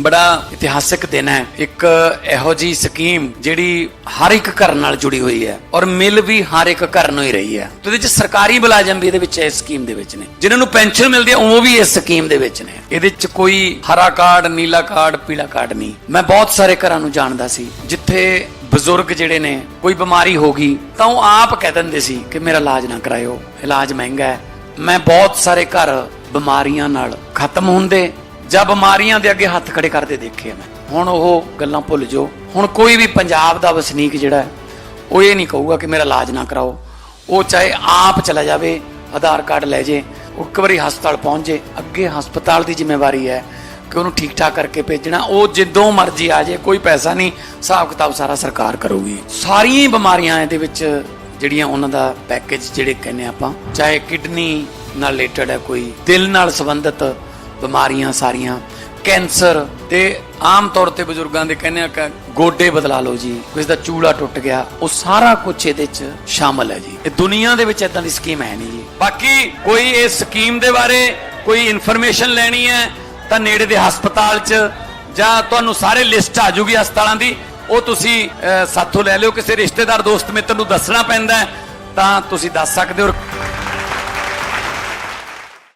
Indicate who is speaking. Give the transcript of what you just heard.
Speaker 1: ਬੜਾ ਇਤਿਹਾਸਿਕ ਦਿਨ ਹੈ। ਇੱਕ ਇਹੋ ਜੀ ਸਕੀਮ ਜਿਹੜੀ ਹਰ ਇੱਕ ਘਰ ਨਾਲ ਜੁੜੀ ਹੋਈ ਹੈ ਔਰ ਮਿਲ ਵੀ ਹਰ ਇੱਕ ਘਰ ਨੂੰ ਹੀ ਰਹੀ ਹੈ। ਤੇ ਇਹਦੇ ਵਿੱਚ ਸਰਕਾਰੀ ਮੁਲਾਜ਼ਮ ਵੀ ਇਹਦੇ ਵਿੱਚ ਇਸ ਸਕੀਮ ਦੇ ਵਿੱਚ ਨੇ। ਜਿਨ੍ਹਾਂ ਨੂੰ ਪੈਨਸ਼ਨ ਮਿਲਦੀ ਹੈ, ਉਹ ਵੀ ਇਸ ਸਕੀਮ ਦੇ ਵਿੱਚ ਨੇ। ਇਹਦੇ ਵਿੱਚ ਕੋਈ ਹਰਾ ਕਾਰਡ, ਨੀਲਾ ਕਾਰਡ, ਪੀਲਾ ਕਾਰਡ ਨਹੀਂ। ਮੈਂ ਬਹੁਤ ਸਾਰੇ ਘਰਾਂ ਨੂੰ ਜਾਣਦਾ ਸੀ, ਜਿੱਥੇ ਬਜ਼ੁਰਗ ਜਿਹੜੇ ਨੇ, ਕੋਈ ਬਿਮਾਰੀ ਹੋ ਗਈ, ਤਾਂ ਉਹ ਆਪ ਕਹਿ ਦਿੰਦੇ ਸੀ ਕਿ ਮੇਰਾ ਇਲਾਜ ਨਾ ਕਰਾਇਓ, ਇਲਾਜ ਮਹਿੰਗਾ ਹੈ। ਮੈਂ ਬਹੁਤ ਸਾਰੇ ਘਰ ਬਿਮਾਰੀਆਂ ਨਾਲ ਖਤਮ ਹੁੰਦੇ ਜਾਂ ਬਿਮਾਰੀਆਂ ਦੇ ਅੱਗੇ ਹੱਥ ਖੜੇ ਕਰਦੇ ਦੇਖੇ ਮੈਂ। ਹੁਣ ਉਹ ਗੱਲਾਂ ਭੁੱਲ ਜਾਓ। ਹੁਣ ਕੋਈ ਵੀ ਪੰਜਾਬ ਦਾ ਵਸਨੀਕ ਜਿਹੜਾ ਉਹ ਇਹ ਨਹੀਂ ਕਹੂਗਾ ਕਿ ਮੇਰਾ ਇਲਾਜ ਨਾ ਕਰਾਓ। ਉਹ ਚਾਹੇ ਆਪ ਚਲਾ ਜਾਵੇ, ਆਧਾਰ ਕਾਰਡ ਲੈ ਜੇ, ਉਹ ਇੱਕ ਵਾਰੀ ਹਸਪਤਾਲ ਪਹੁੰਚ ਜੇ, ਅੱਗੇ ਹਸਪਤਾਲ ਦੀ ਜ਼ਿੰਮੇਵਾਰੀ ਹੈ ਕਿ ਉਹਨੂੰ ਠੀਕ ਠਾਕ ਕਰਕੇ ਭੇਜਣਾ। ਉਹ ਜਿੱਦੋਂ ਮਰਜ਼ੀ ਆ ਜੇ, ਕੋਈ ਪੈਸਾ ਨਹੀਂ, ਹਿਸਾਬ ਕਿਤਾਬ ਸਾਰਾ ਸਰਕਾਰ ਕਰੂਗੀ। ਸਾਰੀਆਂ ਹੀ ਬਿਮਾਰੀਆਂ ਇਹਦੇ ਵਿੱਚ ਜਿਹੜੀਆਂ ਉਹਨਾਂ ਦਾ ਪੈਕੇਜ ਜਿਹੜੇ ਕਹਿੰਦੇ ਆਪਾਂ, ਚਾਹੇ ਕਿਡਨੀ ਨਾਲ ਰਿਲੇਟਡ ਹੈ, ਕੋਈ ਦਿਲ ਨਾਲ ਸੰਬੰਧਿਤ ਬਿਮਾਰੀਆਂ ਸਾਰੀਆਂ। ਕੈਂਸਰ ਤੇ ਆਮ ਤੌਰ ਤੇ ਬਜ਼ੁਰਗਾਂ ਦੇ ਕਹਿੰਦੇ ਆ ਕਿ ਗੋਡੇ ਬਦਲਾ ਲਓ ਜੀ, ਕਿਸੇ ਦਾ ਚੂਲਾ ਟੁੱਟ ਗਿਆ, ਉਹ ਸਾਰਾ ਕੁਝ ਇਹਦੇ ਚ ਸ਼ਾਮਲ ਹੈ ਜੀ। ਇਹ ਦੁਨੀਆ ਦੇ ਵਿੱਚ ਇਦਾਂ ਦੀ ਸਕੀਮ ਹੈ ਨਹੀਂ ਜੀ। ਬਾਕੀ ਕੋਈ ਇਸ ਸਕੀਮ ਦੇ ਬਾਰੇ ਕੋਈ ਇਨਫੋਰਮੇਸ਼ਨ ਲੈਣੀ ਹੈ ਤਾਂ ਨੇੜੇ ਦੇ ਹਸਪਤਾਲ 'ਚ ਜਾਂ ਤੁਹਾਨੂੰ ਸਾਰੇ ਲਿਸਟ ਆ ਜੂਗੀ ਹਸਪਤਾਲਾਂ ਦੀ, ਉਹ ਤੁਸੀਂ ਸਾਥੋਂ ਲੈ ਲਿਓ। ਕਿਸੇ ਰਿਸ਼ਤੇਦਾਰ, ਦੋਸਤ, ਮਿੱਤਰ ਨੂੰ ਦੱਸਣਾ ਪੈਂਦਾ ਤਾਂ ਤੁਸੀਂ ਦੱਸ ਸਕਦੇ ਹੋ।